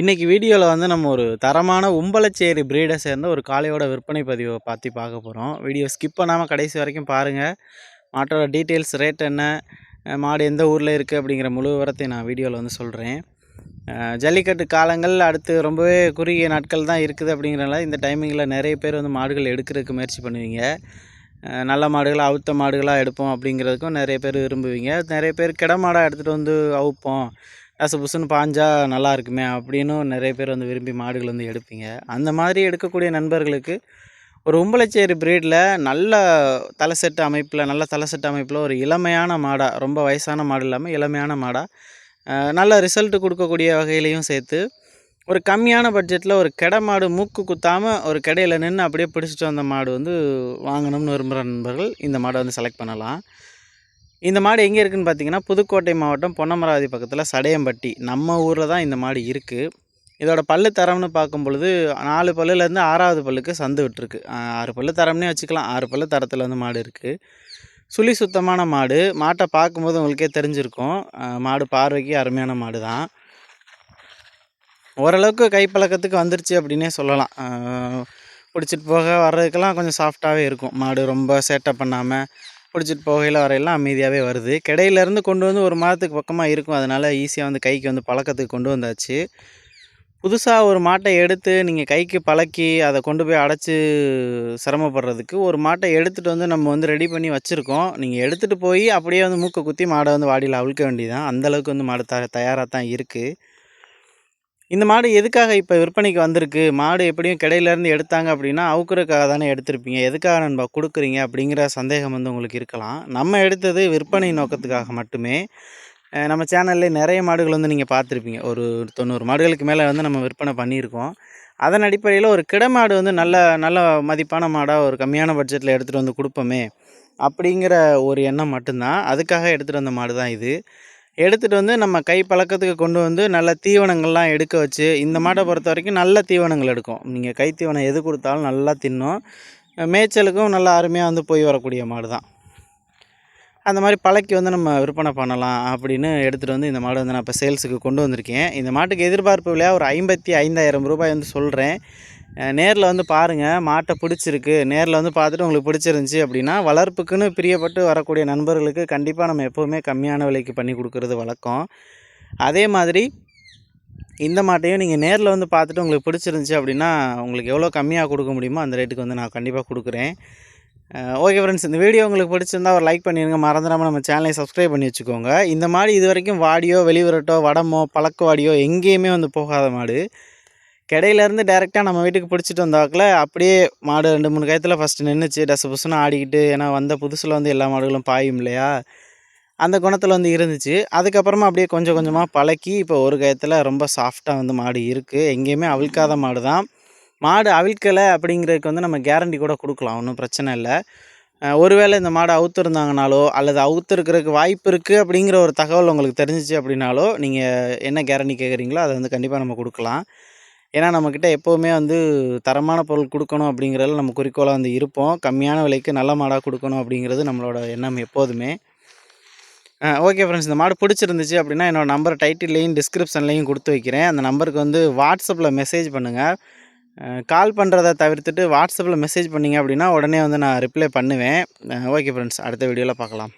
இன்றைக்கி வீடியோவில் வந்து நம்ம ஒரு தரமான உம்பளச்சேரி பிரீடை சேர்ந்த ஒரு காளையோட விற்பனை பதிவை பார்த்து பார்க்க போகிறோம் வீடியோ ஸ்கிப் பண்ணாமல் கடைசி வரைக்கும் பாருங்கள் மாட்டோட டீட்டெயில்ஸ் ரேட் என்ன? மாடு எந்த ஊரில் இருக்குது அப்படிங்கிற முழு விவரத்தை நான் வீடியோவில் வந்து சொல்கிறேன் ஜல்லிக்கட்டு காலங்கள் அடுத்து ரொம்பவே குறுகிய நாட்கள் தான் இருக்குது அப்படிங்கிறனால இந்த டைமிங்கில் நிறைய பேர் வந்து மாடுகள் எடுக்கிறதுக்கு முயற்சி பண்ணுவீங்க. நல்ல மாடுகளாக அவுத்த மாடுகளாக எடுப்போம் அப்படிங்கிறதுக்கும் நிறைய பேர் விரும்புவீங்க. நிறைய பேர் கிடமாடாக எடுத்துகிட்டு வந்து அவுப்போம். காசு புசுன்னு நல்லா இருக்குமே அப்படின்னும் நிறைய பேர் வந்து விரும்பி மாடுகள் வந்து எடுப்பீங்க. அந்த மாதிரி எடுக்கக்கூடிய நண்பர்களுக்கு ஒரு உம்பளச்சேரி ப்ரீடில் நல்ல தலை செட்டு அமைப்பில் நல்ல தலை செட்டு அமைப்பில் ஒரு இளமையான மாடாக ரொம்ப வயசான மாடு இல்லாமல் இளமையான மாடாக நல்ல ரிசல்ட்டு கொடுக்கக்கூடிய வகையிலையும் சேர்த்து ஒரு கம்மியான பட்ஜெட்டில் ஒரு கெடை மாடு மூக்கு குத்தாமல் ஒரு கடையில் நின்று அப்படியே பிடிச்சிட்டு வந்த மாடு வந்து வாங்கணும்னு விரும்புகிற நண்பர்கள் இந்த மாடை வந்து செலக்ட் பண்ணலாம். இந்த மாடு எங்கே இருக்குதுன்னு பார்த்தீங்கன்னா புதுக்கோட்டை மாவட்டம் பொன்னமராவதி பக்கத்தில் சடையம்பட்டி. நம்ம ஊரில் தான் இந்த மாடு இருக்குது இதோட பல்லு தரம்னு பார்க்கும் பொழுது நாலு பல்லுலேருந்து ஆறாவது பல்லுக்கு சந்து விட்டுருக்கு. ஆறு பல்லு தரம்னே வச்சுக்கலாம். ஆறு பல்லு தரத்தில் வந்து மாடு இருக்குது சுழி சுத்தமான மாடு. மாட்டை பார்க்கும்போது உங்களுக்கே தெரிஞ்சிருக்கும். மாடு பார்வைக்கு அருமையான மாடு தான். ஓரளவுக்கு கைப்பழக்கத்துக்கு வந்துருச்சு அப்படின்னே சொல்லலாம். பிடிச்சிட்டு போக வர்றதுக்கெல்லாம் கொஞ்சம் சாஃப்டாகவே இருக்கும். மாடு ரொம்ப சேட்டை பண்ணாமல் பிடிச்சிட்டு போகையில் வரையெல்லாம் அமைதியாகவே வருது. கிடையிலேருந்து கொண்டு வந்து ஒரு மாதத்துக்கு பக்கமாக இருக்கும். அதனால் ஈஸியாக வந்து கைக்கு வந்து பழக்கத்துக்கு கொண்டு வந்தாச்சு. புதுசாக ஒரு மாட்டை எடுத்து நீங்கள் கைக்கு பழக்கி அதை கொண்டு போய் அடைச்சி சிரமப்படுறதுக்கு ஒரு மாட்டை எடுத்துகிட்டு வந்து நம்ம வந்து ரெடி பண்ணி வச்சுருக்கோம். நீங்கள் எடுத்துகிட்டு போய் அப்படியே வந்து மூக்கை குத்தி மாடை வந்து வாடியில் அவிழ்க்க வேண்டியதான் அந்தளவுக்கு வந்து மாடு த தயாராக தான் இருக்குது இந்த மாடு எதுக்காக இப்போ விற்பனைக்கு வந்திருக்கு? மாடு எப்படியும் கிடையிலேருந்து எடுத்தாங்க அப்படின்னா அவுக்குறதுக்காக தானே எடுத்திருப்பீங்க. எதுக்காக நண்பா கொடுக்குறீங்க? அப்படிங்கிற சந்தேகம் வந்து உங்களுக்கு இருக்கலாம். நம்ம எடுத்தது விற்பனை நோக்கத்துக்காக மட்டுமே. நம்ம சேனல்ல நிறைய மாடுகள் வந்து நீங்கள் பார்த்துருப்பீங்க. ஒரு தொண்ணூறு மாடுகளுக்கு மேலே வந்து நம்ம விற்பனை பண்ணியிருக்கோம். அதன் அடிப்படையில் ஒரு கிடமாடு வந்து நல்ல நல்ல மதிப்பான மாடாக ஒரு கம்மியான பட்ஜெட்டில் எடுத்துகிட்டு வந்து கொடுப்போமே அப்படிங்கிற ஒரு எண்ணம் மட்டும்தான். அதுக்காக எடுத்துகிட்டு வந்த மாடு தான் இது. எடுத்துகிட்டு வந்து நம்ம கை பழக்கத்துக்கு கொண்டு வந்து நல்ல தீவனங்கள்லாம் எடுக்க வச்சு இந்த மாட்டை பொறுத்த வரைக்கும் நல்ல தீவனங்கள் எடுக்கும். நீங்கள் கை தீவனம் எது கொடுத்தாலும் நல்லா தின்னும். மேய்ச்சலுக்கும் நல்லா அருமையாக வந்து போய் வரக்கூடிய மாடு தான் அந்த மாதிரி பழக்கி வந்து நம்ம விற்பனை பண்ணலாம் அப்படின்னு எடுத்துகிட்டு வந்து இந்த மாடு வந்து நான் இப்போ சேல்ஸுக்கு கொண்டு வந்திருக்கேன். இந்த மாட்டுக்கு எதிர்பார்ப்பு விலையாக ஒரு ஐம்பத்தி ஐந்தாயிரம் ரூபாய் வந்து சொல்கிறேன் நேரில் வந்து பாருங்கள் மாட்டை பிடிச்சிருக்கு. நேரில் வந்து பார்த்துட்டு உங்களுக்கு பிடிச்சிருந்துச்சி அப்படின்னா வளர்ப்புக்குன்னு பிரியப்பட்டு வரக்கூடிய நண்பர்களுக்கு கண்டிப்பாக நம்ம எப்போவுமே கம்மியான விலைக்கு பண்ணி கொடுக்குறது வழக்கம். அதே மாதிரி இந்த மாட்டையும் நீங்கள் நேரில் வந்து பார்த்துட்டு உங்களுக்கு பிடிச்சிருந்துச்சி அப்படின்னா உங்களுக்கு எவ்வளோ கம்மியாக கொடுக்க முடியுமோ அந்த ரேட்டுக்கு வந்து நான் கண்டிப்பாக கொடுக்குறேன். ஓகே ஃப்ரெண்ட்ஸ் இந்த வீடியோ உங்களுக்கு பிடிச்சிருந்தா ஒரு லைக் பண்ணிடுங்க மறந்துடாமல் நம்ம சேனலை சப்ஸ்கிரைப் பண்ணி வச்சுக்கோங்க. இந்த மாடு இது வரைக்கும் வாடியோ வெளிவரட்டோ வடமோ பழக்க வாடியோ எங்கேயுமே வந்து போகாத மாடு. கடையிலேருந்து டேரெக்டாக நம்ம வீட்டுக்கு பிடிச்சிட்டு வந்தாக்கில் அப்படியே மாடு ரெண்டு மூணு கயத்தில் ஃபஸ்ட்டு நின்றுச்சு டசு புசுன்னு ஆடிக்கிட்டு ஏன்னா வந்த புதுசில் வந்து எல்லா மாடுகளும் பாயும் இல்லையா? அந்த குணத்தில் வந்து இருந்துச்சு. அதுக்கப்புறமா அப்படியே கொஞ்சம் கொஞ்சமாக பழக்கி இப்போ ஒரு கயத்தில் ரொம்ப சாஃப்டாக வந்து மாடு இருக்குது எங்கேயுமே அவிழ்க்காத மாடு தான் மாடு அவிழ்க்கலை அப்படிங்கிறதுக்கு வந்து நம்ம கேரண்டி கூட கொடுக்கலாம் ஒன்றும் பிரச்சனை இல்லை. ஒருவேளை இந்த மாடு அவுத்துருந்தாங்கனாலோ அல்லது அவுத்துருக்கிறதுக்கு வாய்ப்பு இருக்குது அப்படிங்கிற ஒரு தகவல் உங்களுக்கு தெரிஞ்சிச்சு அப்படின்னாலோ நீங்கள் என்ன கேரண்டி கேட்குறீங்களோ அதை வந்து கண்டிப்பாக நம்ம கொடுக்கலாம். ஏன்னா நம்மக்கிட்ட எப்போவுமே வந்து தரமான பொருள் கொடுக்கணும் அப்படிங்கிறதுல நம்ம குறிக்கோளாக வந்து இருப்போம். கம்மியான விலைக்கு நல்ல மாடாக கொடுக்கணும் அப்படிங்கிறது நம்மளோட எண்ணம் எப்போதுமே. ஓகே ஃப்ரெண்ட்ஸ் இந்த மாடு பிடிச்சிருந்துச்சு அப்படின்னா என்னோடய நம்பர் டைட்டில்லையும் டிஸ்கிரிப்ஷன்லையும் கொடுத்து வைக்கிறேன். அந்த நம்பருக்கு வந்து வாட்ஸ்அப்பில் மெசேஜ் பண்ணுங்கள் கால் பண்ணுறதை தவிர்த்துட்டு வாட்ஸ்அப்பில் மெசேஜ் பண்ணிங்க அப்படின்னா உடனே வந்து நான் ரிப்ளை பண்ணுவேன். ஓகே ஃப்ரெண்ட்ஸ் அடுத்த வீடியோவில் பார்க்கலாம்.